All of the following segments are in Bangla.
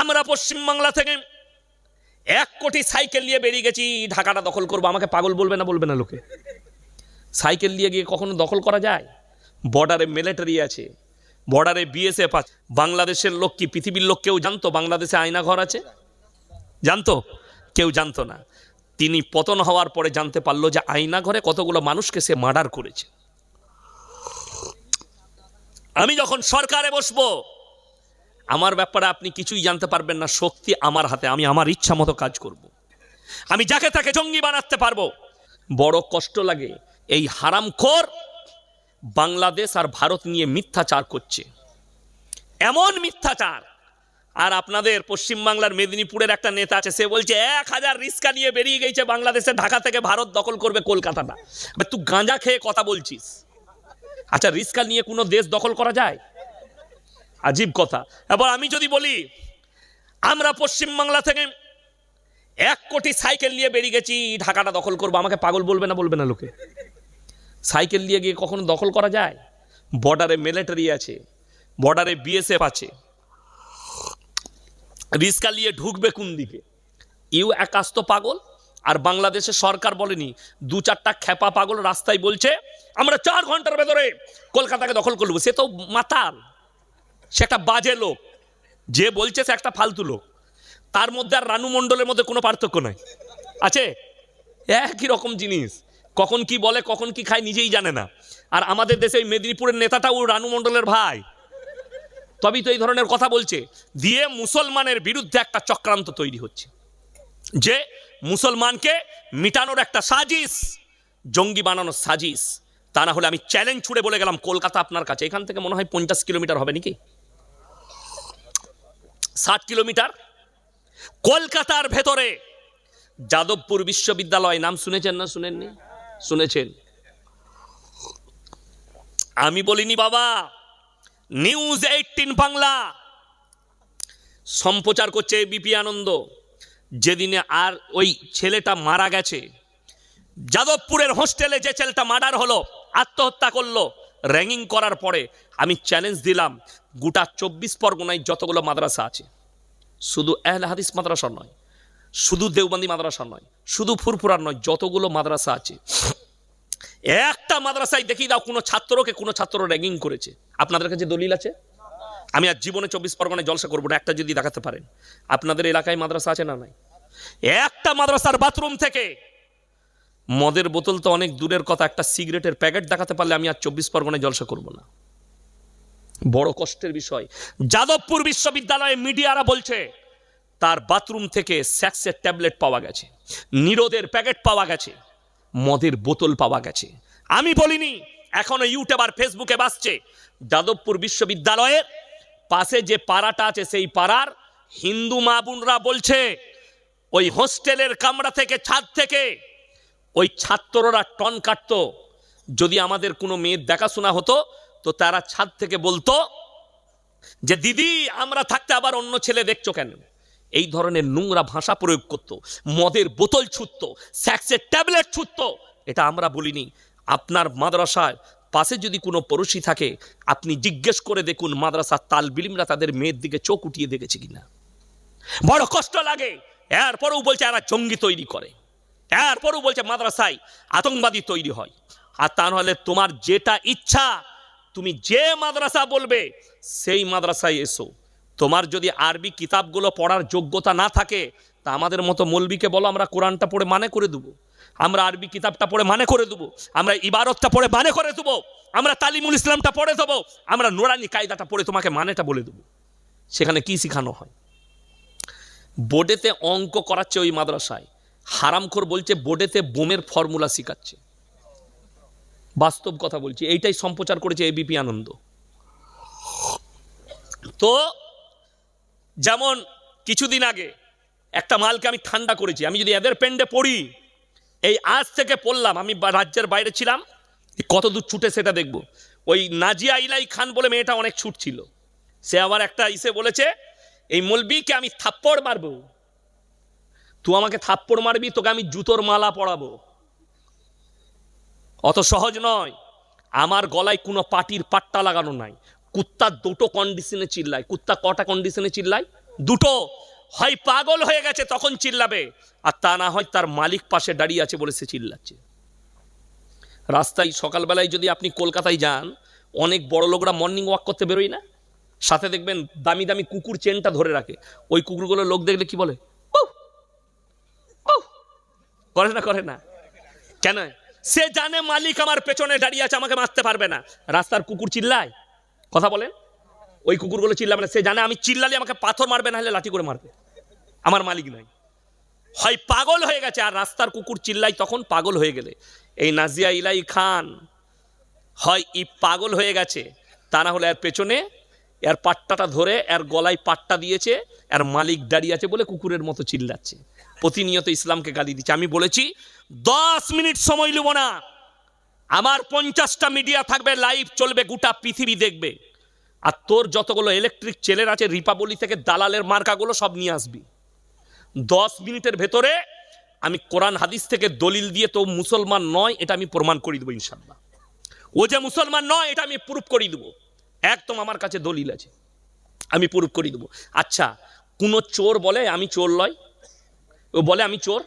আমরা পশ্চিমবাংলা থেকে এক কোটি সাইকেল নিয়ে বেরিয়ে গেছি, ঢাকাটা দখল করব। আমাকে পাগল বলবে না বলবে না লোকে। সাইকেল নিয়ে গিয়ে কখনো দখল করা যায়? বর্ডারে মিলিটারি আছে, বর্ডারে বিএসএফ আছে। বাংলাদেশের লোক কি পৃথিবীর লোক কেউ জানতো? বাংলাদেশে আয়না ঘর আছে? জানতো? কেউ জানতো না। তিনি পতন হওয়ার পরে জানতে পারল যে আয়না ঘরে কতগুলো মানুষকে সে মার্ডার করেছে। আমি যখন সরকারে বসবো আমার ব্যাপারে আপনি কিছুই জানতে পারবেন না, শক্তি আমার হাতে, আমি আমার ইচ্ছা মতো কাজ করব। আমি যাকে তাকে জঙ্গি বানাতে পারব। বড় কষ্ট লাগে এই হারামখোর বাংলাদেশ আর ভারত নিয়ে মিথ্যাচার করছে। এমন মিথ্যাচার। আর আপনাদের পশ্চিমবাংলার মেদিনীপুরের একটা নেতা আছে, সে বলছে, এক হাজার রিস্কা নিয়ে বেরিয়ে গেছে বাংলাদেশে, ঢাকা থেকে ভারত দখল করবে কলকাতাটা। তুই গাঁজা খেয়ে কথা বলছিস। আচ্ছা রিস্কা নিয়ে কোনো দেশ দখল করা যায়? আজীব কথা। এবার আমি যদি বলি, আমরা পশ্চিমবাংলা থেকে এক কোটি সাইকেল নিয়ে বেরিয়ে গেছি, ঢাকাটা দখল করব। আমাকে পাগল বলবে না বলবে না লোকে? সাইকেল নিয়ে গিয়ে কখনো দখল করা যায়? বর্ডারে মিলিটারি আছে বর্ডারে বিএসএফ আছে। রিস্কা নিয়ে ঢুকবে কোন দিকে? ইউ একাশ তো পাগল, আর বাংলাদেশের সরকার বলেনি, দু চারটা খেপা পাগল রাস্তায় বলছে, আমরা চার ঘণ্টার ভেতরে কলকাতাকে দখল করব। সে তো মাতাল। সে একটা বাজে লোক। যে বলছে সে একটা ফালতু লোক। তার মধ্যে আর রানু মণ্ডলের মধ্যে কোনো পার্থক্য নাই। আছে? একই রকম জিনিস। কখন কি বলে, কখন কি খায় নিজেই জানে না। আর আমাদের দেশে ওই মেদিনীপুরের নেতাটাও রানু মণ্ডলের ভাই। তবেই তো এই ধরনের কথা বলছে। দিয়ে মুসলমানের বিরুদ্ধে একটা চক্রান্ত তৈরি হচ্ছে। যে মুসলমানকে মিটানোর একটা সাজিস জঙ্গি বানানোর সাজিস তা না হলে আমি চ্যালেঞ্জ ছুড়ে বলে গেলাম, কলকাতা আপনার কাছে। এখান থেকে মনে হয় পঞ্চাশ কিলোমিটার হবে নাকি? ষাট কিলোমিটার। কলকাতার ভেতরে যাদবপুর বিশ্ববিদ্যালয়, নাম শুনেছেন না শুনেননি? শুনেছেন। আমি বলিনি বাবা, নিউজ এইটিন বাংলা। সম্প্রচার করছে বিপি আনন্দ। যেদিনে আর ওই ছেলেটা মারা গেছে, যাদবপুরের হোস্টেলে যে ছেলেটা মার্ডার হলো, আত্মহত্যা করল র্যাঙ্কিং করার পরে আমি চ্যালেঞ্জ দিলাম গোটা চব্বিশ পরগনায় যতগুলো মাদ্রাসা আছে, শুধু এহলে হাদিস মাদ্রাসা নয়, শুধু দেওবন্দি মাদ্রাসা নয়, শুধু ফুরফুরার নয়, যতগুলো মাদ্রাসা আছে, একটা মাদ্রাসায় দেখিয়ে দাও কোনো ছাত্রকে কোনো ছাত্র র্যাঙ্কিং করেছে। আপনাদের কাছে দলিল আছে? আমি আর জীবনে চব্বিশ পরগনায় জলসা করব না, একটা যদি দেখাতে পারেন, আপনাদের এলাকায় মাদ্রাসা আছে না নাই? একটা মাদ্রাসার বাথরুম থেকে, মদের বোতল তো অনেক দূরের কথা, একটা সিগারেটের প্যাকেট দেখাতে পারলে আমি আর চব্বিশ পরগনায় জলসা করব না। বড় কষ্টের বিষয়। যাদবপুর বিশ্ববিদ্যালয়ে মিডিয়ারা বলছে, তার বাথরুম থেকে স্যাক্সের ট্যাবলেট পাওয়া গেছে, নিরোদের প্যাকেট পাওয়া গেছে, মদের বোতল পাওয়া গেছে। আমি বলিনি, এখনও ইউটিউব আর ফেসবুকে বাসছে যাদবপুর বিশ্ববিদ্যালয়ের পাশে যে পাড়াটা আছে সেই পাড়ার হিন্দু মা বোনরা বলছে, ওই হোস্টেলের কামরা থেকে, ছাদ থেকে, ওই ছাত্ররা টন কাটত, যদি আমাদের কোনো মেয়ের দেখাশোনা হতো তো তারা ছাদ থেকে বলতো যে, দিদি, আমরা থাকতে আবার অন্য ছেলে দেখছ কেন? এই ধরনের নোংরা ভাষা প্রয়োগ করত, মদের বোতল ছুটত স্যাক্সের ট্যাবলেট ছুটত এটা আমরা বলিনি। আপনার মাদ্রাসায় পাশে যদি কোনো পড়োশি থাকে, আপনি জিজ্ঞেস করে দেখুন মাদ্রাসার তাল বিলিমরা তাদের মেয়ের দিকে চোখ উঠিয়ে দেখেছে কিনা। বড় কষ্ট লাগে। এরপরেও বলছে, এরা জঙ্গি তৈরি করে। এরপরেও বলছে, মাদ্রাসায় আতঙ্কবাদী তৈরি হয়। আর তা নাহলে তোমার যেটা ইচ্ছা তুমি যে মাদ্রাসা বলবে, সেই মাদ্রাসায় এসো। তোমার যদি আরবি কিতাবগুলো পড়ার যোগ্যতা না থাকে, তা আমাদের মতো মৌলবিকে বলো, আমরা কোরআনটা পড়ে মানে করে দেবো। আমরা আরবি কিতাবটা পড়ে মানে করে দেবো। আমরা ইবারতটা পড়ে মানে করে দেবো। আমরা তালিমুল ইসলামটা পড়ে দেবো। আমরা নোরানি কায়দাটা পড়ে তোমাকে মানেটা বলে দেবো। সেখানে কি শেখানো হয়? বোর্ডেতে অঙ্ক করাচ্ছে ওই মাদ্রাসায়। হারামখোর বলছে, বোর্ডেতে বোমের ফর্মুলা শেখাচ্ছে। বাস্তব কথা বলছি। এইটাই সম্প্রচার করেছে এবিপি আনন্দ। তো, যেমন কিছুদিন আগে একটা মালকে আমি ঠান্ডা করেছি। আমি যদি এদের পেন্ডে পড়ি, এই আজ থেকে পড়লাম, আমি রাজ্যের বাইরে ছিলাম, কত দূর ছুটে সেটা দেখব। ওই নাজিয়া ইলাই খান বলে মেয়েটা অনেক ছুট ছিল সে আবার একটা ইসে বলেছে, এই মলবিকে আমি থাপ্পড় মারবো। তুই আমাকে থাপ্পড় মারবি, তোকে আমি জুতোর মালা পরাবো। অত সহজ নয়। আমার গলায় কোনো পাটির পাট্টা লাগানো নাই। কুত্তা দুটো কন্ডিশনে চিল্লায়। কুত্তা কটা কন্ডিশনে চিল্লায়? দুটো। হয় পাগল হয়ে গেছে, তখন চিল্লাবে। আর তা না হয় তার মালিক পাশে দাঁড়িয়ে আছে বলে সে চিল্লাচ্ছে। রাস্তায় সকালবেলায় যদি আপনি কলকাতায় যান, অনেক বড় লোকরা মর্নিং ওয়াক করতে বেরোয় না? সাথে দেখবেন দামি দামি কুকুর চেনটা ধরে রাখে। ওই কুকুরগুলো লোক দেখলে কি বলে। করে না করে না। কেন? সে জানে মালিক আমার পেছনে দাঁড়িয়ে আছে, আমাকে মারতে পারবে না। রাস্তার কুকুর চিল্লায়। কথা বলেন। ওই কুকুরগুলো চিল্লাবে না। সে জানে আমি চিল্লালে আমাকে পাথর মারবে না হলে লাঠি করে মারবে। আমার মালিক নাই। হয় পাগল হয়ে গেছে, আর রাস্তার কুকুর চিল্লাই তখন পাগল হয়ে গেলে। এই নাজিয়া ইলাই খান, হয় ই পাগল হয়ে গেছে, তা না হলে এর পেছনে এর পাট্টাটা ধরে, এর গলায় পাট্টা দিয়েছে, এর মালিক দাঁড়িয়ে আছে বলে কুকুরের মতো চিল্লাচ্ছে। প্রতিনিয়ত ইসলামকে গালি দিচ্ছে। আমি বলেছি, দশ মিনিট সময় নেব না। আমার পঞ্চাশটা মিডিয়া থাকবে, লাইভ চলবে, গোটা পৃথিবী দেখবে। আর তোর যতগুলো ইলেকট্রিক চেলের আছে রিপাবলি থেকে দালালের মার্কাগুলো সব নিয়ে আসবি। দশ মিনিটের ভেতরে আমি কোরআন হাদিস থেকে দলিল দিয়ে তো মুসলমান নয়, এটা আমি প্রমাণ করে দেবো ইনশাল্লাহ ও যে মুসলমান নয়, এটা আমি প্রুফ করে দেবো। একদম আমার কাছে দলিল আছে। আমি প্রুফ করে দেবো। আচ্ছা কোনো চোর বলে, আমি চোর লয় ও বলে, আমি চোর?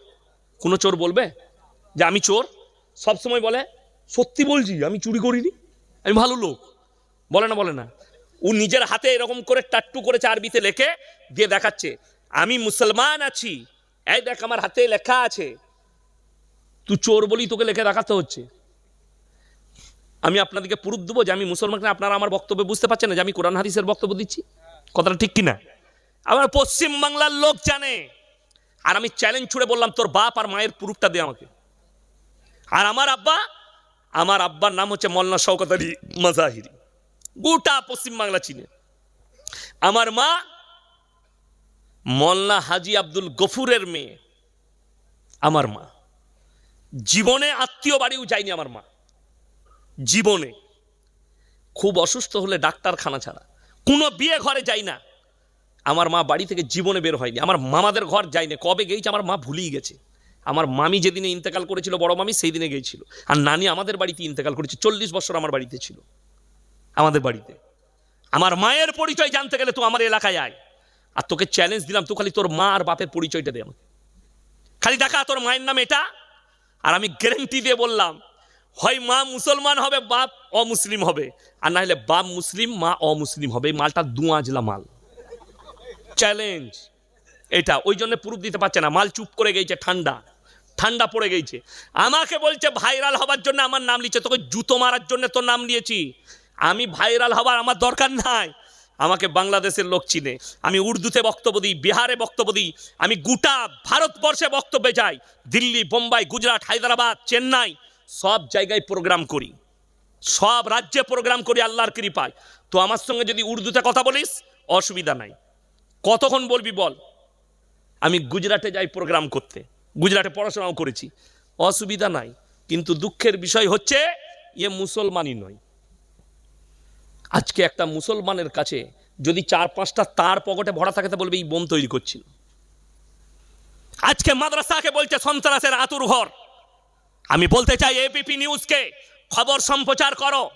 কোনো চোর বলবে? যে, আমি চোর? সব সময় বলে, সত্যি বলছি, আমি চুরি করিনি, আমি ভালো লোক। বলে না বলে না। ও নিজের হাতে এরকম করে টাট্টু করেছে আরবিতে লেখে, দিয়ে দেখাচ্ছে, আমি মুসলমান আছি। এই দেখ, আমার হাতে লেখা আছে। তুই চোর বলি তোকে লেখে দেখাতে হচ্ছে। আমি আপনাদেরকে প্রুফ দেবো যে, আমি মুসলমান আপনারা আমার বক্তব্য বুঝতে পারছেন না যে, আমি কোরআন হাদিসের বক্তব্য দিচ্ছি? কথাটা ঠিক কিনা? আমার পশ্চিম বাংলার লোক জানে। আর আমি চ্যালেঞ্জ ছুড়ে বললাম, তোর বাপ আর মায়ের প্রুফটা দে আমাকে। আর আমার আব্বা, আমার আব্বার নাম হচ্ছে মল্লা শওকত আলী মাজাহিরি, গোটা পশ্চিমবাংলা চিনে। আমার মা মল্লা হাজি আব্দুল গফুরের মেয়ে, আমার মা। জীবনে আত্মীয় বাড়িও যায়নি আমার মা। জীবনে। খুব অসুস্থ হলে ডাক্তারখানা ছাড়া। কোনো বিয়ে ঘরে যাই না। আমার মা বাড়ি থেকে জীবনে বের হয়নি। আমার মামাদের ঘর যায়নি। কবে গেছে আমার মা ভুলেই গেছে। আমার মামি যেদিনে ইন্তেকাল করেছিল, বড় মামি সেই দিনে গিয়েছিল। আর নানি আমাদের বাড়িতে ইন্তেকাল করেছে। চল্লিশ বছর আমার বাড়িতে ছিল। আমাদের বাড়িতে। আমার মায়ের পরিচয় জানতে গেলে তো আমার এলাকায় আয়। আর তোকে চ্যালেঞ্জ দিলাম তো খালি তোর মা আর বাপের পরিচয়টা দে আমাকে। খালি দেখা তোর মায়ের নাম এটা। আর আমি গ্যারেন্টি দিয়ে বললাম, হয় মা মুসলমান হবে, বাপ অমুসলিম হবে। আর না হলে বাপ মুসলিম, মা অমুসলিম হবে। এই মালটা দুয়াজলা মাল। চ্যালেঞ্জ এটা, ওই জন্য প্রুফ দিতে পারছে না। মাল চুপ করে গেছে ঠান্ডা। ঠান্ডা পড়ে গেছে আমাকে বলছে, ভাইরাল হবার জন্য আমার নাম লিখছে। তোকে জুতো মারার জন্য তোর নাম নিয়েছি আমি ভাইরাল হবার আমার দরকার নাই। আমাকে বাংলাদেশের লোক চিনে। আমি উর্দুতে বক্তব্য দিই, বিহারে বক্তব্য দিই। আমি গোটা ভারতবর্ষে বক্তব্যে যাই। দিল্লি, বোম্বাই, গুজরাট, হায়দ্রাবাদ, চেন্নাই, সব জায়গায় প্রোগ্রাম করি। সব রাজ্যে প্রোগ্রাম করি, আল্লাহর কৃপায়। তো আমার সঙ্গে যদি উর্দুতে কথা বলিস, অসুবিধা নাই। কতক্ষণ বলবি বল? আমি গুজরাটে যাই প্রোগ্রাম করতে। গুজরাটে পড়াশোনাও করেছি। অসুবিধা নাই। কিন্তু দুঃখের বিষয় হচ্ছে ইয়ে মুসলমানই নয়। আজকে একটা মুসলমানের কাছে যদি চার পাঁচটা তার পকেটে ভরা থাকে, তা বলবে, এই বোম তৈরি করছিল। আজকে মাদ্রাসাকে বলছে, সন্ত্রাসের আতুর ঘর। আমি বলতে চাই এবিপি নিউজকে খবর সম্প্রচার করো।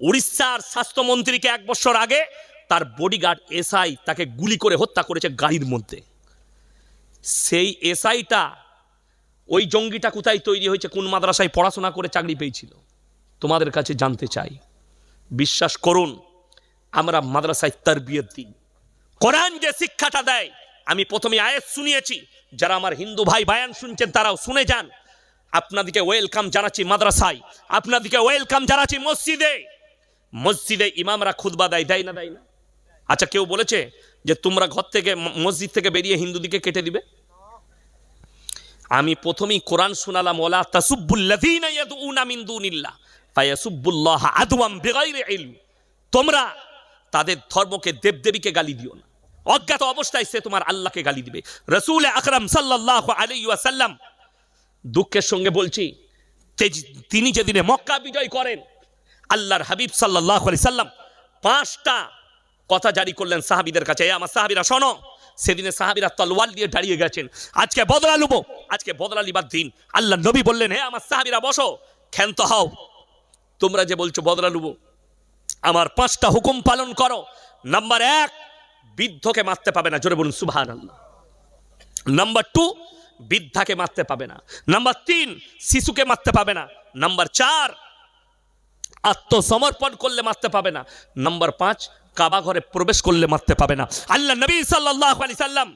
উড়িষ্যার স্বাস্থ্যমন্ত্রীকে এক বছর আগে তার বডিগার্ড এসআই তাকে গুলি করে হত্যা করেছে গাড়ির মধ্যে। সেই এসআইটা ওই জঙ্গিটা কোথায় তৈরি হয়েছে, কোন মাদ্রাসায় পড়াশোনা করে চাকরি পেয়েছিল, তোমাদের কাছে জানতে চাই। বিশ্বাস করুন, আমরা মাদ্রাসায় তারবিয়ত দিই। কোরআন যে শিক্ষাটা দেয়, আমি প্রথমে আয়াত শুনিয়েছি, যারা আমার হিন্দু ভাই বায়ান শুনছেন তারাও শুনে যান। আপনাদিকে ওয়েলকাম জানাচ্ছি মাদ্রাসায়, আপনাদিকে ওয়েলকাম জানাচ্ছি মসজিদে। মসজিদে ইমামরা খুদবা দেয় দেয় না দেয় না? আচ্ছা কেউ বলেছে যে তোমরা ঘর থেকে মসজিদ থেকে বেরিয়ে হিন্দুদিকে কেটে দিবে? আমি প্রথমেই কোরআন শুনালাম ওলা ইলম। তোমরা তাদের ধর্মকে দেবদেবীকে গালি দিও না। অজ্ঞাত অবস্থায় সে তোমার আল্লাহকে গালি দিবে। রসুল আকরাম সাল্লাল্লাহু আলাইহি ওয়াসাল্লাম দুঃখের সঙ্গে বলছি তিনি যেদিনে মক্কা বিজয় করেন, আল্লাহর হাবিব সাল্লাহ আলি সাল্লাম পাঁচটা কথা জারি করলেন সাহাবিদের কাছে, এ আমার সাহাবিরা, শোনো, সেদিনে সাহাবিরা তলোয়াল দিয়ে দাঁড়িয়ে গেছেন। আজকে বদলা লুবো, আজকে বদলা লিবার দিন। আল্লাহ নবী বললেন হে আমার সাহাবিরা, বসো, ক্ষান্ত হও। তোমরা যে বলছো বদলা লুবো, আমার পাঁচটা হুকুম পালন করো। নাম্বার এক, বৃদ্ধকে মারতে পাবে না। জোরে বলুন সুভান আল্লাহ নাম্বার টু, বৃদ্ধাকে মারতে পাবে না। নাম্বার তিন, শিশুকে মারতে পাবে না। নাম্বার চার, আত্মসমর্পণ করলে মারতে পাবে না। নাম্বার পাঁচ কাবা ঘরে প্রবেশ করলে মারতে পাবে না। আল্লাহ নবী সাল্লাহ আলি সাল্লাম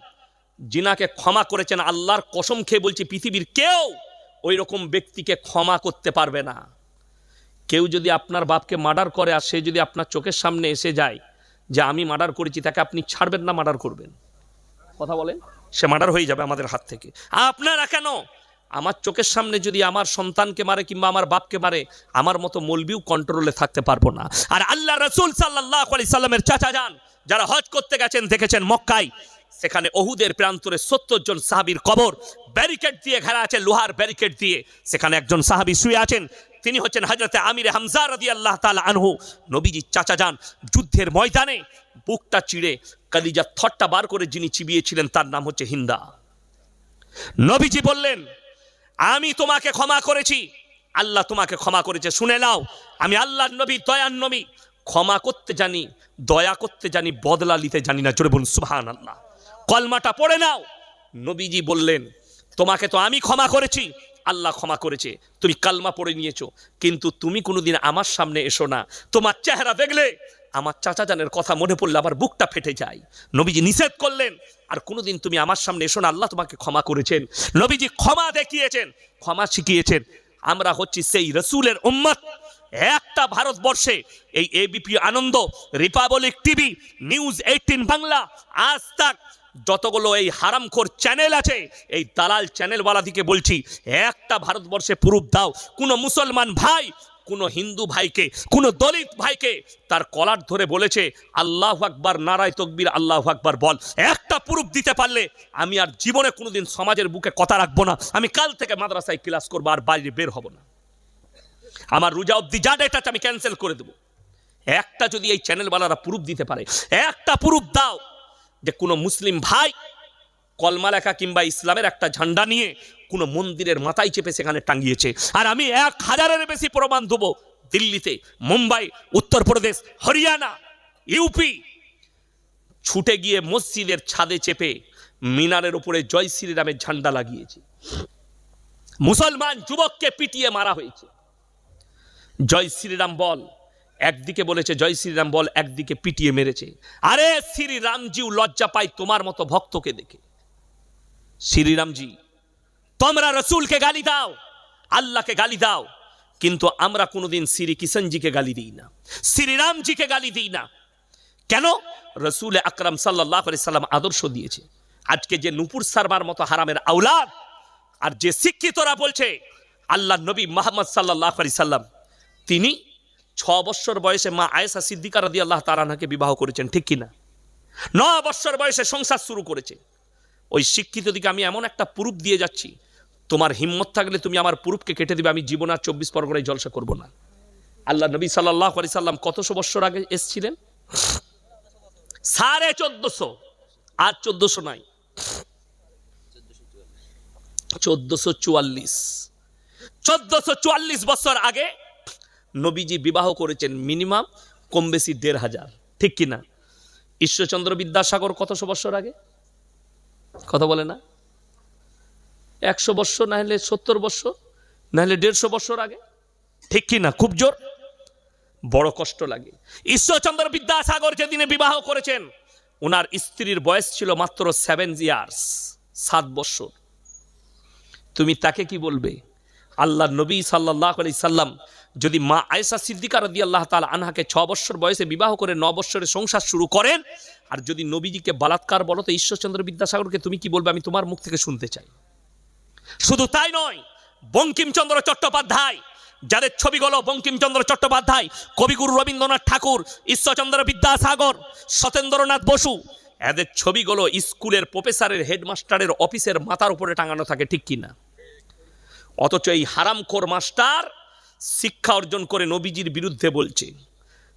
জিনাকে ক্ষমা করেছেন, আল্লাহর কসম খেয়ে বলছি, পৃথিবীর কেউ ওই রকম ব্যক্তিকে ক্ষমা করতে পারবে না। কেউ যদি আপনার বাপকে মার্ডার করে আর সে যদি আপনার চোখের সামনে এসে যায় যে আমি মার্ডার করেছি, তাকে আপনি ছাড়বেন না, মার্ডার করবেন? কথা বলেন, সে মার্ডার হয়ে যাবে আমাদের হাত থেকে। আপনারা কেন আমার চোখের সামনে যদি আমার সন্তানকে মারে কিংবা আমার বাপকে মারে, আমার মতো মলবিও কন্ট্রোলে থাকতে পারব না। আর আল্লাহ রসুল সাল্লাহ আলি সাল্লামের চাচা যান, যারা হজ করতে গেছেন, দেখেছেন মক্কায়, সেখানে অহুদের প্রান্তরে সত্তর জন সাহাবির কবর ব্যারিকেড দিয়ে ঘেরা আছে, লোহার ব্যারিকেড দিয়ে। সেখানে একজন সাহাবি শুয়ে আছেন, তিনি হচ্ছেন হজরতে আমির হামজা রদি আল্লাহ তালা আনহু। নবীজি চাচা যান, যুদ্ধের ময়দানে বুকটা চিড়ে কালিজা থটটা বার করে যিনি চিবিয়েছিলেন, তার নাম হচ্ছে হিন্দা। নবীজি বললেন আমি তোমাকে ক্ষমা করেছি। আল্লাহ তোমাকে ক্ষমা করেছে। শুনে নাও, আমি আল্লাহর নবী, দয়ার নবী। ক্ষমা করতে জানি, দয়া করতে জানি, বদলা নিতে জানি না। জোরে বলুন সুবহান আল্লাহ কলমাটা পড়ে নাও। নবীজি বললেন, তোমাকে তো আমি ক্ষমা করেছি। আল্লাহ ক্ষমা করেছে। তুমি কালমা পড়ে নিয়েছো। কিন্তু তুমি কোনোদিন আমার সামনে এসো না। তোমার চেহারা দেখলে আমার চাচা জানের কথা মনে পড়লে আমার বুকটা ফেটে যায়। নবীজি নিষেধ করলেন, আর কোনোদিন তুমি আমার সামনে এসো না, আল্লাহ তোমাকে ক্ষমা করেছেন। নবীজি ক্ষমা দেখিয়েছেন, ক্ষমা শিখিয়েছেন। আমরা হচ্ছি সেই রসুলের উম্মত। একটা ভারতবর্ষে এই ABP Ananda, Republic TV, News Eighteen Bangla, Aaj Tak যতগুলো এই হারামখোর চ্যানেল আছে, এই দালাল চ্যানেলওয়ালা দিকে বলছি, একটা ভারতবর্ষে প্রুফ দাও। কোনো মুসলমান ভাই কোনো হিন্দু ভাইকে, কোনো দলিত ভাইকে তার কলার ধরে বলেছে, আল্লাহ আকবার, নারায় তকবির, আল্লাহ আকবার বল। একটা প্রুফ দিতে পারলে আমি আর জীবনে কোনোদিন সমাজের বুকে কথা রাখব না। আমি কাল থেকে মাদ্রাসায় ক্লাস করব আর বাইরে বের হব না। আমার রোজা অব্দি যা ডেটা আমি ক্যান্সেল করে দেবো। একটা যদি এই চ্যানেলওয়ালারা প্রুফ দিতে পারে, একটা প্রুফ দাও যে কোনো মুসলিম ভাই কলমা লেখা কিংবা ইসলামের একটা ঝান্ডা নিয়ে কোনো মন্দিরের মাথায় চেপে সেখানে টাঙ্গিয়েছে আর আমি এক হাজারের বেশি প্রমাণ দেবো দিল্লিতে, মুম্বাই, উত্তরপ্রদেশ, হরিয়ানা, ইউপি। ছুটে গিয়ে মসজিদের ছাদে চেপে মিনারের উপরে জয় শ্রীরামের ঝান্ডা লাগিয়েছে। মুসলমান যুবককে পিটিয়ে মারা হয়েছে। জয় শ্রীরাম বল, একদিকে বলেছে, জয় শ্রীরাম বল, একদিকে পিটিয়ে মেরেছে। আরে শ্রীরামজিও লজ্জা পাই তোমার মতো ভক্তকে দেখে। শ্রীরামজি, তোমরা রসুলকে গালি দাও, আল্লাহকে গালি দাও, কিন্তু আমরা কোনোদিন শ্রী কিষণজিকে গালি দিই না, শ্রীরামজিকে গালি দিই না। কেন? রসুল আকরাম সাল্লাহ সাল্লাম আদর্শ দিয়েছে, আজকে যে নুপুর সারবার মতো হারামের আউলাদ আর যে শিক্ষিতরা বলছে, আল্লাহ নবী মোহাম্মদ সাল্লাহ আলি সাল্লাম, তিনি ছ বৎসর বয়সে মা আয়েসা সিদ্দিকা রাদি আল্লাহ তারানাকে বিবাহ করেছেন, ঠিক কিনা? ন বৎসর বয়সে সংসার শুরু করেছে ওই শিক্ষিত দিকে আমি এমন একটা প্রুফ দিয়ে যাচ্ছি, তোমার হিম্মত থাকলে তুমি আমার প্রুফকে কেটে দিবে, আমি জীবন আর চব্বিশ পরগনায় জলসা করব না। আল্লাহ নবী সাল্লাহ আলি সাল্লাম কতশো বৎসর আগে এসছিলেন? সাড়ে চোদ্দশো। আর চোদ্দশো নাই। চোদ্দশো চুয়াল্লিশ। চোদ্দশো চুয়াল্লিশ বছর আগে নবীজি বিবাহ করেছেন মিনিমাম কম বেশি দেড় হাজার। ঠিক কিনা? ঈশ্বরচন্দ্র বিদ্যাসাগর কতশো বছর আগে? কথা বলে না? একশো বৎসর না হলে সত্তর বৎসর? না হলে দেড়শো বৎসর আগে? ঠিক কিনা খুব জোর? বড় কষ্ট লাগে। ঈশ্বরচন্দ্র বিদ্যাসাগর যেদিনে বিবাহ করেছেন ওনার স্ত্রীর বয়স ছিল মাত্র সেভেন ইয়ার্স সাত বৎসর। তুমি তাকে কি বলবে? আল্লাহ নবী সাল্লাহ আলি সাল্লাম যদি মা আয়েশা সিদ্দিকা রদি আল্লাহ তালা আনহাকে ছ বৎসর বয়সে বিবাহ করে ন বৎসরে সংসার শুরু করেন, আর যদি নবীজিকে বলাৎকার বলো তো ঈশ্বরচন্দ্র বিদ্যাসাগরকে, তুমি কি বলবে? আমি তোমার মুখ থেকে শুনতে চাই। শুধু তাই নয়, বঙ্কিমচন্দ্র চট্টোপাধ্যায়, যাদের ছবিগুলো বঙ্কিমচন্দ্র চট্টোপাধ্যায়, কবিগুরু রবীন্দ্রনাথ ঠাকুর, ঈশ্বরচন্দ্র বিদ্যাসাগর, সতেন্দ্রনাথ বসু, এদের ছবিগুলো স্কুলের প্রফেসরের হেডমাস্টারের অফিসের মাথার উপরে টাঙানো থাকে, ঠিক কিনা? অথচ এই হারামখোর মাস্টার শিক্ষা অর্জন করে নবীজির বিরুদ্ধে বলছে।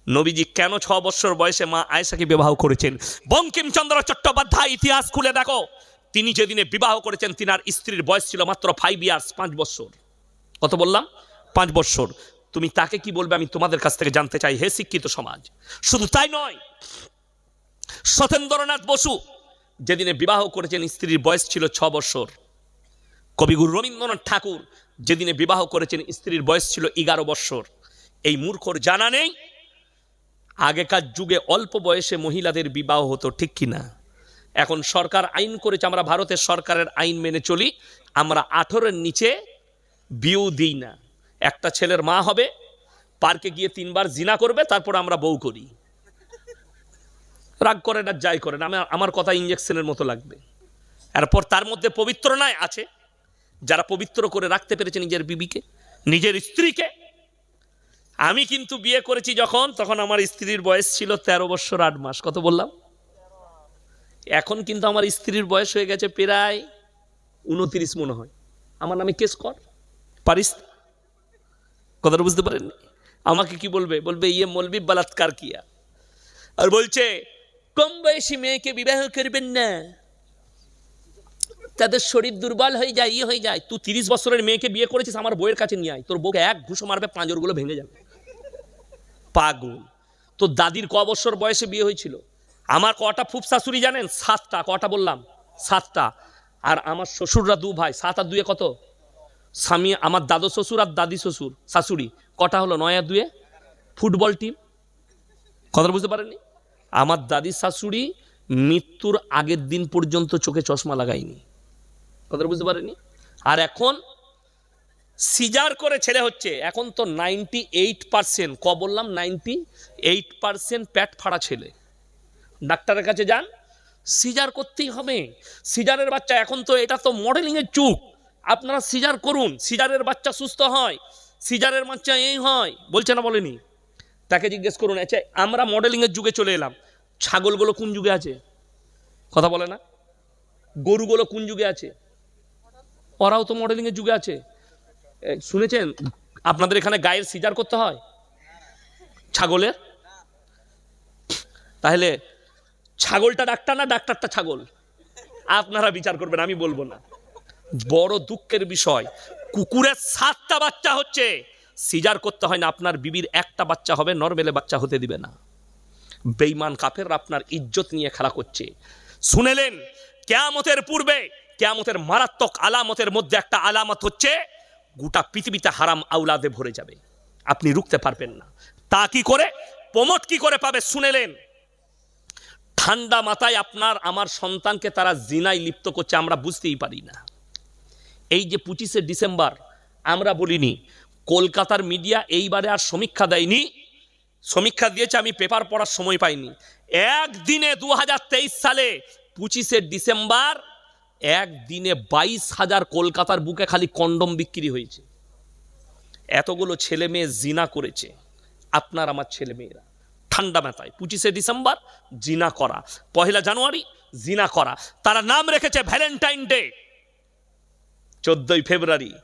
নবীজি কেন ছ বছর বয়সে মা আয়েশাকে বিবাহ করেছেন? বঙ্কিমচন্দ্র চট্টোপাধ্যায় ইতিহাস খুলে দেখো। তিনি যেদিনে বিবাহ করেছেন, তিনার স্ত্রীর বয়স ছিল মাত্র ফাইভ ইয়ার্স পাঁচ বছর। কত বললাম? পাঁচ বছর। তুমি তাকে কি বলবে? আমি তোমাদের কাছ থেকে জানতে চাই। হে শিক্ষিত সমাজ, শুধু তাই নয়, সতেন্দ্রনাথ বসু যেদিনে বিবাহ করেছেন, স্ত্রীর বয়স ছিল ছ বছর। কবিগুরু রবীন্দ্রনাথ ঠাকুর যেদিনে বিবাহ করেছেন, স্ত্রীর বয়স ছিল এগারো বৎসর এই মূর্খর জানা নেই? আগেকার যুগে অল্প বয়সে মহিলাদের বিবাহ হতো, ঠিক কি না? এখন সরকার আইন করেছে, আমরা ভারতের সরকারের আইন মেনে চলি, আমরা আঠেরোর নিচে বিউ দিই না। একটা ছেলের মা হবে, পার্কে গিয়ে তিনবার জিনা করবে, তারপর আমরা বউ করি। রাগ করে না, যাই করে না, আমার আমার কথা ইঞ্জেকশনের মতো লাগবে। এরপর তার মধ্যে পবিত্র নয় আছে। যারা পবিত্র করে রাখতে পেরেছে নিজের বিবিকে, নিজের স্ত্রীকে। আমি কিন্তু বিয়ে করেছি যখন, তখন আমার স্ত্রীর বয়স ছিল তেরো বছর আট মাস। কত বললাম? এখন কিন্তু আমার স্ত্রীর বয়স হয়ে গেছে প্রায় উনত্রিশ মনে হয়। আমার নামে কেস কর। পারিস? কথাটা বুঝতে পারেননি? আমাকে কি বলবে? বলবে ইয়ে মলবি বলাৎকার কিয়া? আর বলছে, কম বয়সী মেয়েকে বিবাহ করবেন না। তাদের শরীর দুর্বল হয়ে যায় ইয়ে হয়ে যায়। তুই তিরিশ বছরের মেয়েকে বিয়ে করেছিস, আমার বইয়ের কাছে নিয়ে আয়। তোর বউকে এক ঘুষো মারবে, পাঁজরগুলো ভেঙে যাবে। পাগল। তোর দাদির ক বছর বয়সে বিয়ে হয়েছিল? আমার কটা ফুপ শাশুড়ি জানেন? সাতটা, কটা বললাম? সাতটা। আর আমার শ্বশুররা দু ভাই, সাত আর দুয়ে কত? স্বামী, আমার দাদু শ্বশুর আর দাদি শ্বশুর, শাশুড়ি। কটা হলো, নয় আর দুয়ে? Football team. কথা বুঝতে পারেননি? আমার দাদি শাশুড়ি মৃত্যুর আগের দিন পর্যন্ত চোখে চশমা লাগায়নি। কথা বুঝতে পারেনি? আর এখন সিজার করে ছেলে হচ্ছে। এখন তো নাইনটি এইট পার্সেন্ট ক বললাম? নাইনটি এইট পার্সেন্ট প্যাট ফাড়া ছেলে। ডাক্তারের কাছে যান। সিজার করতেই হবে। সিজারের বাচ্চা এখন তো এটা তো মডেলিংয়ের যুগ। আপনারা সিজার করুন। সিজারের বাচ্চা সুস্থ হয়। সিজারের বাচ্চা এই হয়। বলছে না বলেনি? তাকে জিজ্ঞেস করুন আচ্ছা আমরা মডেলিংয়ের যুগে চলে এলাম। ছাগলগুলো কোন যুগে আছে? কথা বলে না। গরুগুলো কোন যুগে আছে? ওরাও তো মডেলিংয়ের যুগে আছে। শুনেছেন? আপনাদের এখানে গায়ের সিজার করতে হয়? ছাগলের? তাহলে ছাগলটা ডাক্তার না ডাক্তারটা ছাগল? আপনারা বিচার করবেন, আমি বলব না। বড় দুঃখের বিষয়, কুকুরের সাতটা বাচ্চা হচ্ছে। সিজার করতে হয় না, আপনার বিবির একটা বাচ্চা হবে, নর্মেলে বাচ্চা হতে দিবে না। বেইমান কাফের আপনার ইজ্জত নিয়ে খেলা করছে। শুনেলেন? কেয়ামতের পূর্বে কেয়ামতের মারাত্মক আলামতের মধ্যে একটা আলামত হচ্ছে, গোটা পৃথিবীতে হারাম আউলাদে ভরে যাবে। আপনি রুখতে পারবেন না। তা কি করে? প্রমোট কি করে পাবে শুনেলেন? ঠান্ডা মাথায় আপনার, আমার সন্তানকে তারা জিনায় লিপ্ত করছে, আমরা বুঝতেই পারি না। এই যে পঁচিশে ডিসেম্বর, আমরা বলিনি, কলকাতার মিডিয়া এইবারে আর সমীক্ষা দেয়নি। সমীক্ষা দিয়েছে, আমি পেপার পড়ার সময় পাইনি। একদিনে দু হাজার তেইশ সালে পঁচিশে ডিসেম্বর একদিনে বাইশ হাজার কলকাতার বুকে খালি কন্ডম বিক্রি হয়েছে। এতগুলো ছেলে মেয়ে জিনা করেছে। আপনার আমার ছেলে মেয়েরা। ঠান্ডা মাথায়। পঁচিশে ডিসেম্বর, জিনা করা। পহেলা জানুয়ারি, জিনা করা। তারা নাম রেখেছে ভ্যালেন্টাইন ডে। চোদ্দই ফেব্রুয়ারি।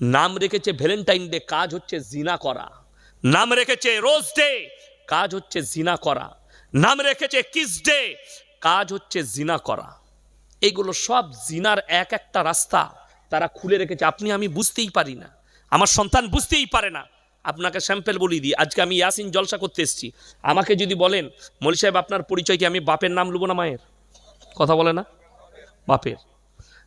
নাম রেখেছে ভ্যালেন্টাইন ডে। কাজ হচ্ছে জিনা করা। নাম রেখেছে রোজ ডে। কাজ হচ্ছে জিনা করা। নাম রেখেছে কিস ডে। কাজ হচ্ছে জিনা করা। এইগুলো সব জিনার এক একটা রাস্তা তারা খুলে রেখেছে। আপনি, আমি বুঝতেই পারি না। আমার সন্তান বুঝতেই পারে না। আপনাকে স্যাম্পেল বলি দিই। আজকে আমি ইয়াসিন জলসা করতে এসেছি। আমাকে যদি বলেন, মলি সাহেব, আপনার পরিচয় কি? আমি বাপের নাম লুবো না মায়ের? কথা বলে না? বাপের।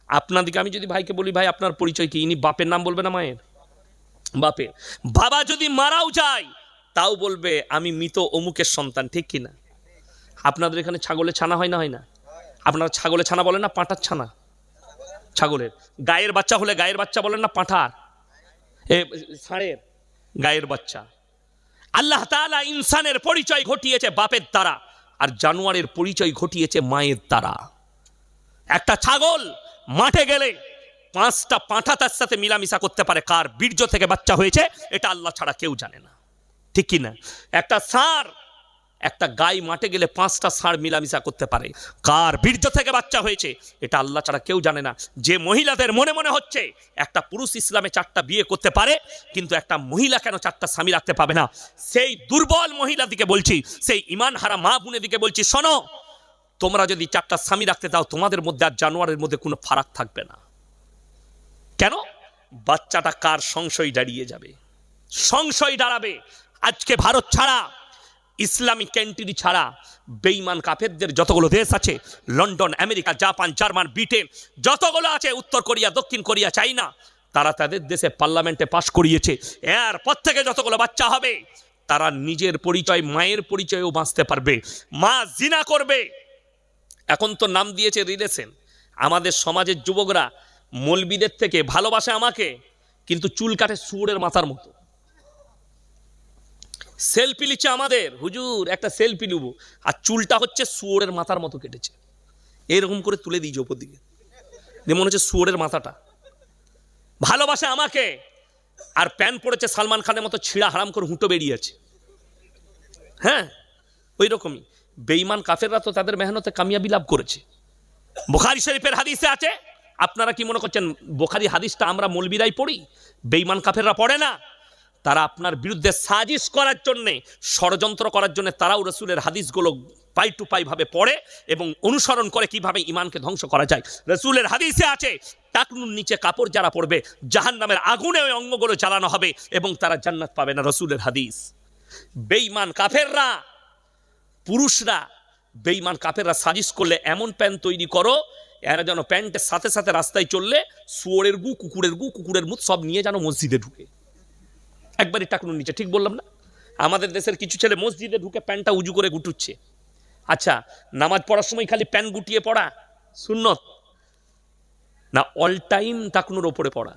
আপনাদিকে আমি যদি ভাইকে বলি, ভাই, আপনার পরিচয় কি? ইনি বাপের নাম বলবে না মায়ের? বাপের। বাবা যদি মারাও যায়, তাও বলবে, আমি মৃত অমুকের সন্তান। ঠিক কি না আপনাদের এখানে ছাগলের ছানা হয় না হয় না? আপনারা ছাগলের ছানা বলেন না, পাঁঠার ছানা। ছাগলের। গায়ের বাচ্চা হলে গায়ের বাচ্চা বলেন না, পাঁঠার। এ, ষাঁড়ের, গায়ের বাচ্চা। আল্লাহ তাআলা ইনসানের পরিচয় ঘটিয়েছে বাপের দ্বারা, আর জানোয়ারের পরিচয় ঘটিয়েছে মায়ের দ্বারা। একটা ছাগল মাঠে গেলে পাঁচটা পাঁঠা তার সাথে মিলামিশা করতে পারে, কার বীর্য থেকে বাচ্চা হয়েছে, এটা আল্লাহ ছাড়া কেউ জানে না। ঠিক কি না? একটা ষাঁড় একটা গাই মাঠে গেলে পাঁচটা ষাঁড় মিলামিশা করতে পারে। কার বীর্য থেকে বাচ্চা হয়েছে, এটা আল্লাহ ছাড়া কেউ জানে না। যে মহিলাদের মনে মনে হচ্ছে, একটা পুরুষ ইসলামে চারটা বিয়ে করতে পারে, কিন্তু একটা মহিলা কেন চারটা স্বামী রাখতে পাবে না? সেই দুর্বল মহিলা দিকে বলছি, সেই ইমান হারা মা বোনের দিকে বলছি, শোনো, তোমরা যদি চারটা স্বামী রাখতে দাও, তোমাদের মধ্যে আর জানোয়ারের মধ্যে কোনো ফারাক থাকবে না। কেন? বাচ্চাটা কার সংশয় দাঁড়িয়ে যাবে? সংশয় দাঁড়াবে। আজকে ভারত ছাড়া ইসলামিক ক্যান্টিনি ছাড়া বেইমান কাফেরদের যতগুলো দেশ আছে, London, America, Japan, German, Britain, যতগুলো আছে, উত্তর কোরিয়া, দক্ষিণ কোরিয়া, চাইনা, তারা তাদের দেশে পার্লামেন্টে পাশ করিয়েছে। এরপর থেকে যতগুলো বাচ্চা হবে, তারা নিজের পরিচয়, মায়ের পরিচয়েও বাঁচতে পারবে। মা জিনা করবে। এখন তো নাম দিয়েছে রিলেশন। আমাদের সমাজের যুবকরা মলবিদের থেকে ভালোবাসে আমাকে, কিন্তু চুল কাটে সুরের মাথার মতো। সেলফি লিচ্ছে আমাদের। হুজুর, একটা সেলফি নেব। আর চুলটা হচ্ছে শুয়োরের মাথার মতো কেটেছে। এরকম করে তুলে দিয়েছে ওপর দিকে। দিয়ে মনে হচ্ছে শুয়োরের মাথাটা। ভালোবাসে আমাকে। আর প্যান্ট পড়েছে সালমান খানের মতো ছিঁড়া হারাম করে হুঁটো বেরিয়েছে হ্যাঁ ওই রকমই। বেইমান কাফেররা তো তাদের মেহনতে কামিয়াবি লাভ করেছে। বোখারি শরীফের হাদিসে আছে। আপনারা কি মনে করছেন, বোখারি হাদিসটা আমরা মলবিরাই পড়ি? বেইমান কাফেররা পড়ে না? তারা আপনার বিরুদ্ধে সাজিশ করার জন্যে, ষড়যন্ত্র করার জন্য তারাও রসুলের হাদিসগুলো পাই টু পাই ভাবে পড়ে এবং অনুসরণ করে কীভাবে ইমানকে ধ্বংস করা যায়। রসুলের হাদিসে আছে, টাকনুর নিচে কাপড় যারা পড়বে জাহান নামের আগুনে ওই অঙ্গগুলো চালানো হবে এবং তারা জান্নাত পাবে না রসুলের হাদিস। বেইমান কাফেররা, পুরুষরা বেইমান কাফেররা সাজিশ করলে এমন প্যান্ট তৈরি করো, এরা যেন প্যান্টের সাথে সাথে রাস্তায় চললে, শুয়োরের গু, কুকুরের গু, কুকুরের মুখ সব নিয়ে যেন মসজিদে ঢুকে। একবারই টাকনুর নিচে ঠিক বললাম না? আমাদের দেশের কিছু ছেলে মসজিদে ঢুকে প্যান্টটা উজু করে গুটুচ্ছে। আচ্ছা নামাজ পড়ার সময় খালি প্যান্ট গুটিয়ে পড়া? সুন্নত? না অল টাইম টাকনুর ওপরে পড়া।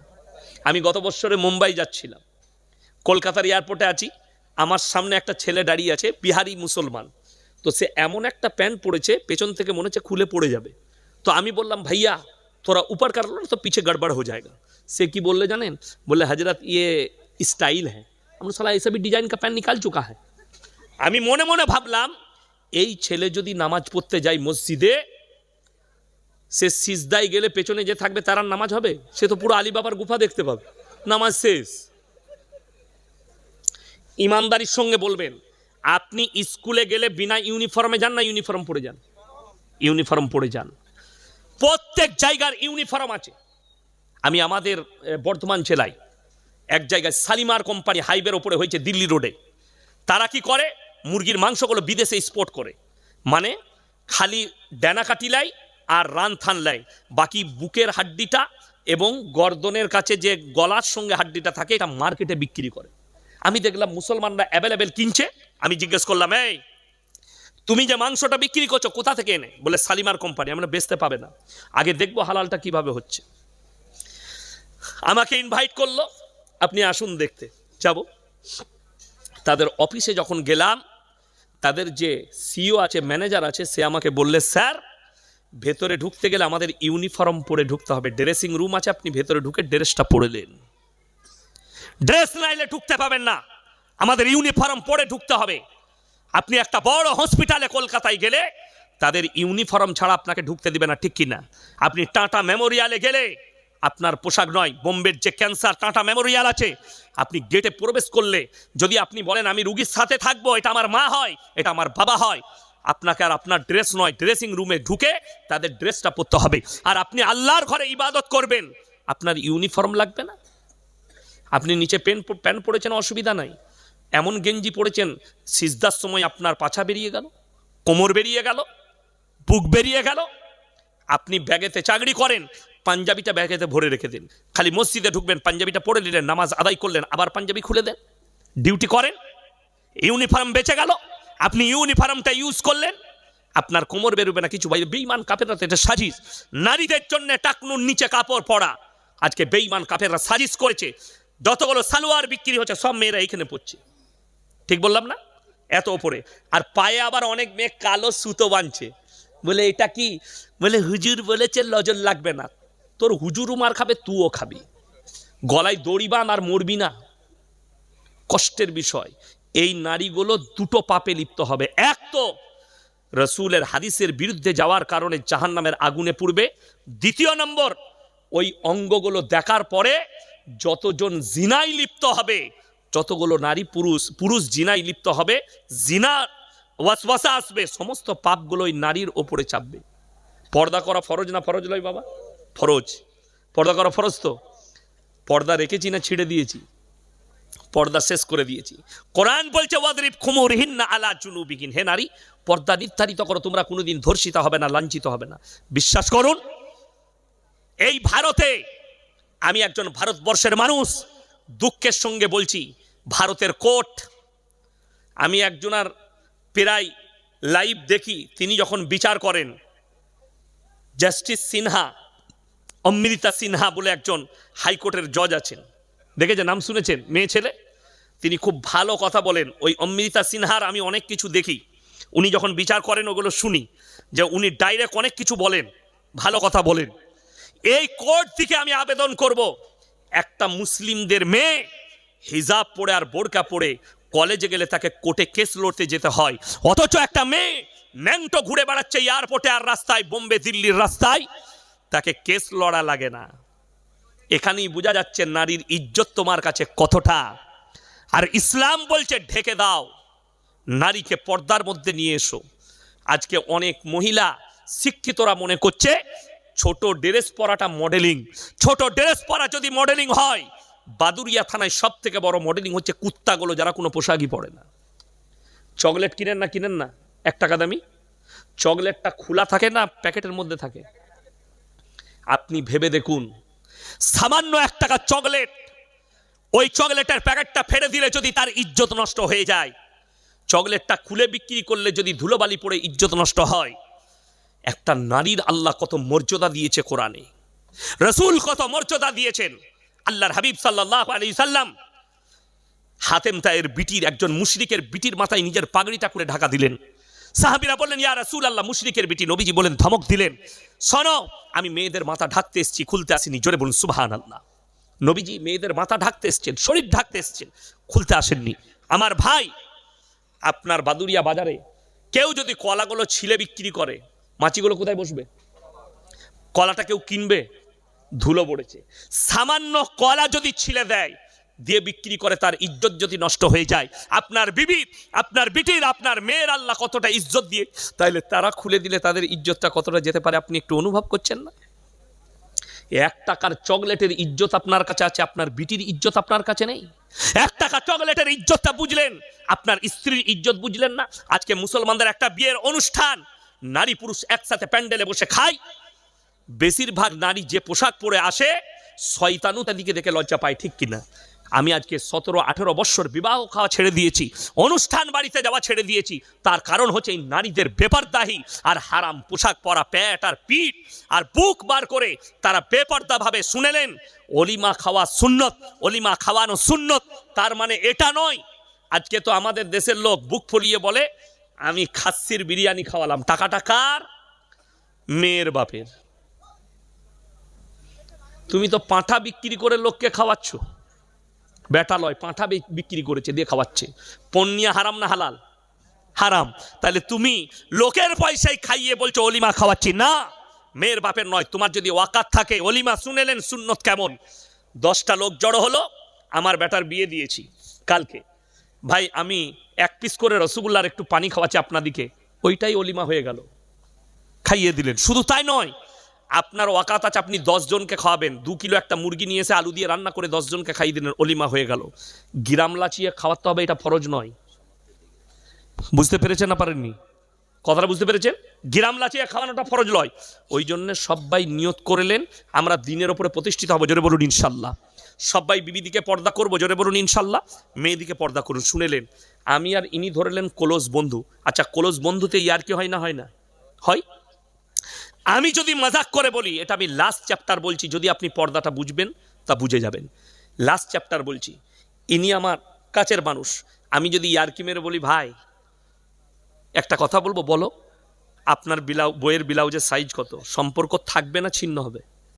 আমি গত বছরে মুম্বাই যাচ্ছিলাম। কলকাতার এয়ারপোর্টে আছি। আমার সামনে একটা ছেলে দাঁড়িয়ে আছে, বিহারি মুসলমান। তো সে এমন একটা প্যান্ট পড়েছে, পেছন থেকে মনে হচ্ছে খুলে পড়ে যাবে। তো আমি বললাম, ভাইয়া, তোরা উপার কার তো পিছিয়ে গড়বড় হয়ে যায় সে কি বললে জানেন? বললে হাজরাত ইয়ে স্টাইল হ্যাঁ আমরা সালা এইসবই ডিজাইন কা প্যান্ট নিকাল চুকা হ্যাঁ আমি মনে মনে ভাবলাম এই ছেলে যদি নামাজ পড়তে যায় মসজিদে সে সিজদায় গেলে পেছনে যে থাকবে তার আর নামাজ হবে সে তো পুরো আলী বাবার গুফা দেখতে পাবে। নামাজ শেষ। ইমানদারির সঙ্গে বলবেন, আপনি স্কুলে গেলে বিনা ইউনিফর্মে যান না ইউনিফর্ম পরে যান? ইউনিফর্ম পরে যান। প্রত্যেক জায়গার ইউনিফর্ম আছে। আমি আমাদের বর্ধমান জেলায় এক জায়গায় সালিমার কোম্পানি হাইওয়ের ওপরে হয়েছে দিল্লি রোডে। তারা কি করে? মুরগির মাংসগুলো বিদেশে স্পোর্ট করে। মানে খালি ড্যানা কাটিলাই আর রান থান থানলাই। বাকি বুকের হাড্ডিটা এবং গর্দনের কাছে যে গলার সঙ্গে হাড্ডিটা থাকে, এটা মার্কেটে বিক্রি করে। আমি দেখলাম মুসলমানরা অ্যাভেলেবেল কিনছে। আমি জিজ্ঞেস করলাম, এই, তুমি যে মাংসটা বিক্রি করছ, কোথা থেকে এনে? বলে, সালিমার কোম্পানি, আমরা বেচতে পাবে না। আগে দেখব হালালটা কীভাবে হচ্ছে। আমাকে ইনভাইট করল। আপনি আসুন দেখতে। যাব। তাদের অফিসে যখন গেলাম, তাদের যে সিও আছে, ম্যানেজার আছে, সে আমাকে বললে, স্যার, ভেতরে ঢুকতে গেলে আমাদের ইউনিফর্ম পরে ঢুকতে হবে। ড্রেসিং রুম আছে, আপনি ভেতরে ঢুকে ড্রেসটা পরে নেন ড্রেস নাইলে ঢুকতে পাবেন না। আমাদের ইউনিফর্ম পরে ঢুকতে হবে। আপনি একটা বড় হসপিটালে কলকাতায় গেলে, তাদের ইউনিফর্ম ছাড়া আপনাকে ঢুকতে দিবে না, ঠিক কিনা? আপনি টাটা মেমোরিয়ালে গেলে আপনার পোশাক নয়, বোম্বের যে ক্যান্সার টাটা মেমোরিয়াল আছে, আপনি গেটে প্রবেশ করলে, যদি আপনি বলেন আমি রুগীর সাথে থাকব, এটা আমার মা হয়, এটা আমার বাবা হয়, আপনাকে আর আপনার ড্রেস নয় ড্রেসিং রুমে ঢুকে তাদের ড্রেসটা পরতে হবে। আর আপনি আল্লাহর ঘরে ইবাদত করবেন, আপনার ইউনিফর্ম লাগবে না? আপনি নিচে পেন প্যান্ট পরেছেন, অসুবিধা নাই। এমন গেঞ্জি পরেছেন, সিজদার সময় আপনার পাছা বেরিয়ে গেল, কোমর বেরিয়ে গেল, বুক বেরিয়ে গেল, আপনি ব্যাগেতে চাকরি করেন পাঞ্জাবিটা ব্যাগেতে ভরে রেখে দিন। খালি মসজিদে ঢুকবেন, পাঞ্জাবিটা পরে নিলেন, নামাজ আদায় করলেন, আবার পাঞ্জাবি খুলে দেন। ডিউটি করেন, ইউনিফর্ম বেঁচে গেল, আপনি ইউনিফর্মটা ইউজ করলেন, আপনার কোমর বেরোবে না কিছু। ভাই বেইমান কাপেররা তো এটা সাজিস। নারীদের জন্য টাকনুর নিচে কাপড় পরা। আজকে বেইমান কাপেররা সাজিস করেছে। যতগুলো সালোয়ার বিক্রি হচ্ছে, সব মেয়েরা এইখানে পড়ছে। ঠিক বললাম না? এত ওপরে। আর পায়ে আবার অনেক মেয়ে কালো সুতো বাঁধছে। বলে, এটা কি? বলে, হুজুর বলেছে লজল লাগবে না। তোর হুজুর মার খাবে তুও খাবি। গলায় দড়ি বাঁধ আর মরবি না। কষ্টের বিষয়। এই নারীগুলো দুটো পাপে লিপ্ত হবে। এক তো রসুলের হাদিসের বিরুদ্ধে যাওয়ার কারণে জাহান্নামের আগুনে পুড়বে। দ্বিতীয় নম্বর, ওই অঙ্গগুলো দেখার পরে যতজন জিনাই লিপ্ত হবে, যতগুলো নারী পুরুষ পুরুষ জিনাই লিপ্ত হবে, জিনা ওয়াসওয়াসা আসবে, সমস্ত পাপগুলো ওই নারীর ওপরে চাপবে। পর্দা করা ফরজ না ফরজ নয় বাবা? ফরজ। পর্দা করা ফরজ তো? পর্দা রেখেছি না ছিঁড়ে দিয়েছি? পর্দা শেষ করে দিয়েছি। কোরআন বলছে, ওয়াদরিব খুমুরহিন না আলা জুনুবিহীন। হে নারী, পর্দা নির্ধারিত করো, তোমরা কোনোদিন ধর্ষিত হবে না, লাঞ্ছিত হবে না। বিশ্বাস করুন, এই ভারতে আমি একজন ভারতবর্ষের মানুষ, দুঃখের সঙ্গে বলছি, ভারতের কোর্ট, আমি একজনার প্রায় লাইভ দেখি, তিনি যখন বিচার করেন, জাস্টিস সিনহা অমৃতা সিনহা বলে একজন হাইকোর্টের জজ আছেন। দেখেছে নাম শুনেছেন? মেয়ে, ছেলে? তিনি খুব ভালো কথা বলেন। ওই অমৃতা সিনহার আমি অনেক কিছু দেখি। উনি যখন বিচার করেন, ওগুলো শুনি যে উনি ডাইরেক্ট অনেক কিছু বলেন, ভালো কথা বলেন। এই কোর্ট থেকে আমি আবেদন করব। একটা মুসলিমদের মেয়ে হিজাব পরে আর বোরকা পরে কলেজে গেলে তাকে কোর্টে কেস লড়তে যেতে হয়। অথচ একটা মেয়ে ম্যাংটো ঘুরে বেড়াচ্ছে এয়ারপোর্টে আর রাস্তায়, বোম্বে, দিল্লির রাস্তায়। তাকে কেস লড়া লাগে না। এখানেই বোঝা যাচ্ছে নারীর ইজ্জত তোমার কাছে কতটা। আর ইসলাম বলছে, ঢেকে দাও। নারীকে পর্দার মধ্যে নিয়ে এসো। আজকে অনেক মহিলা শিক্ষিতরা মনে করছে, ছোট ড্রেস পরাটা মডেলিং ছোট ড্রেস পরা যদি মডেলিং হয়, বাদুরিয়া থানায় সব থেকে বড় মডেলিং হচ্ছে কুত্তাগুলো যারা কোনো পোশাকই পরে না। চকলেট কিনেন না কিনেন না? এক টাকা দামি? চকলেটটা খোলা থাকে না, প্যাকেটের মধ্যে থাকে? আপনি ভেবে দেখুন। সামান্য এক টাকা চকলেট, ওই চকলেটের প্যাকেটটা ফেলে দিলে যদি তার ইজ্জত নষ্ট হয়ে যায়। চকলেটটা খুলে বিক্রি করলে যদি ধুলোবালি পড়ে ইজ্জত নষ্ট হয়। একটা নারীর আল্লাহ কত মর্যাদা দিয়েছে কোরআনে। রসুল কত মর্যাদা দিয়েছেন। আল্লাহর হাবিব সাল্লাহ আলী সাল্লাম হাতেম তায়ের বিটির, একজন মুশরিকের বিটির মাথায় নিজের পাগড়িটা করে ঢাকা দিলেন। সাহাবিরা বললেন, ইয়া রাসূল আল্লাহ মুশরিকের বিটি নবীজি বলেন, ধমক দিলেন। শোনো, আমি মেয়েদের মাথা ঢাকতে এসেছি, খুলতে আসিনি। জোরে বলুন সুবহান আল্লাহ নবীজি মেয়েদের মাথা ঢাকতে এসছেন, শরীর ঢাকতে এসছেন, খুলতে আসেননি। আমার ভাই, আপনার বাদুরিয়া বাজারে কেউ যদি কলাগুলো ছিলে বিক্রি করে, মাছিগুলো কোথায় বসবে? কলাটা কেউ কিনবে? ধুলো পড়েছে। সামান্য কলা যদি ছিলে দেয় দিয়ে বিক্রি করে তার ইজ্জত যদি নষ্ট হয়ে যায়। আপনার বিবি, আপনার বিটির, আপনার মেয়ের আল্লাহ কতটা ইজ্জত দিয়ে, তাইলে তারা খুলে দিলে তাদের ইজ্জতটা কতটা যেতে পারে আপনি একটু অনুভব করছেন না? এক টাকার চকলেটের ইজ্জত আপনার কাছে আছে, আপনার বিটির ইজ্জত আপনার কাছে নেই? এক টাকা চকলেটের ইজ্জতটা বুঝলেন, আপনার স্ত্রীর ইজ্জত বুঝলেন না? আজকে মুসলমানদের একটা বিয়ের অনুষ্ঠান, নারী পুরুষ একসাথে প্যান্ডেলে বসে খায়। বেশিরভাগ নারী যে পোশাক পরে আসে শয়তানু তাদেরকে দেখে লজ্জা পায়, ঠিক কিনা? আমি আজকে সতেরো, আঠেরো বৎসর বিবাহ খাওয়া ছেড়ে দিয়েছি, অনুষ্ঠান বাড়িতে যাওয়া ছেড়ে দিয়েছি। তার কারণ হচ্ছে এই নারীদের বেপরদাহি আর হারাম পোশাক পরা প্যাট আর পিঠ আর বুক বার করে তারা বেপর্দাভাবে শুনেলেন, অলিমা খাওয়া সুন্নত, অলিমা খাওয়ানো সুন্নত, তার মানে এটা নয়। আজকে তো আমাদের দেশের লোক বুক ফুলিয়ে বলে, আমি খাসির বিরিয়ানি খাওয়ালাম। টাকাটা কার? মেয়ের বাপের। তুমি তো পাঁঠা বিক্রি করে লোককে খাওয়াচ্ছ। বেটা লয় পাঁঠা বিক্রি করেছে, দিয়ে খাওয়াচ্ছে। পণ্যা হারাম না হালাল? হারাম। তাহলে তুমি লোকের পয়সায় খাইয়ে বলছো, অলিমা খাওয়াচ্ছি। না, মেয়ের বাপের নয়, তোমার যদি ওয়াকাত থাকে, অলিমা শুনেলেন সুন্নত কেমন? দশটা লোক জড়ো হলো, আমার বেটার বিয়ে দিয়েছি কালকে। ভাই, আমি এক পিস করে রসগোল্লার একটু পানি খাওয়াচ্ছি আপনাদিকে। ওইটাই অলিমা হয়ে গেল। খাইয়ে দিলেন। শুধু তাই নয় আপনার ওয়াকাত আছে, আপনি জনকে খাওয়াবেন। দু কিলো একটা মুরগি নিয়ে এসে আলু দিয়ে রান্না করে জনকে খাইয়ে দিলেন, অলিমা হয়ে গেল। গিরাম লাচিয়ে খাওয়াতে হবে, এটা ফরজ নয়। বুঝতে পেরেছেন না পারেননি? কথাটা বুঝতে পেরেছেন? গিরাম লাচিয়ে খাওয়ানোটা ফরজ নয়। ওই জন্য সবাই নিয়ত করলেন, আমরা দিনের ওপরে প্রতিষ্ঠিত হব, জোরে বলুন ইনশাল্লাহ। সবাই বিবিদিকে পর্দা করব, জোরে বলুন ইনশাল্লাহ। মেয়েদিকে পর্দা করুন, শুনেলেন। আমি আর ইনি ধরলেন কোলোজ বন্ধু। আচ্ছা কোলোজ বন্ধুতে ইয়ার কি হয় না হয় না? হয়? আমি যদি মজাক করে বলি, এটা আমি লাস্ট চ্যাপ্টার বলছি, যদি আপনি পর্দাটা বুঝবেন, তা বুঝে যাবেন। লাস্ট চ্যাপ্টার বলছি, ইনি আমার কাছের মানুষ। আমি যদি ইয়ারকি মেরে বলি, ভাই, একটা কথা বলব, বলো, আপনার বিলাউ, বইয়ের ব্লাউজের সাইজ কত? সম্পর্ক থাকবে না, ছিন্ন হবে?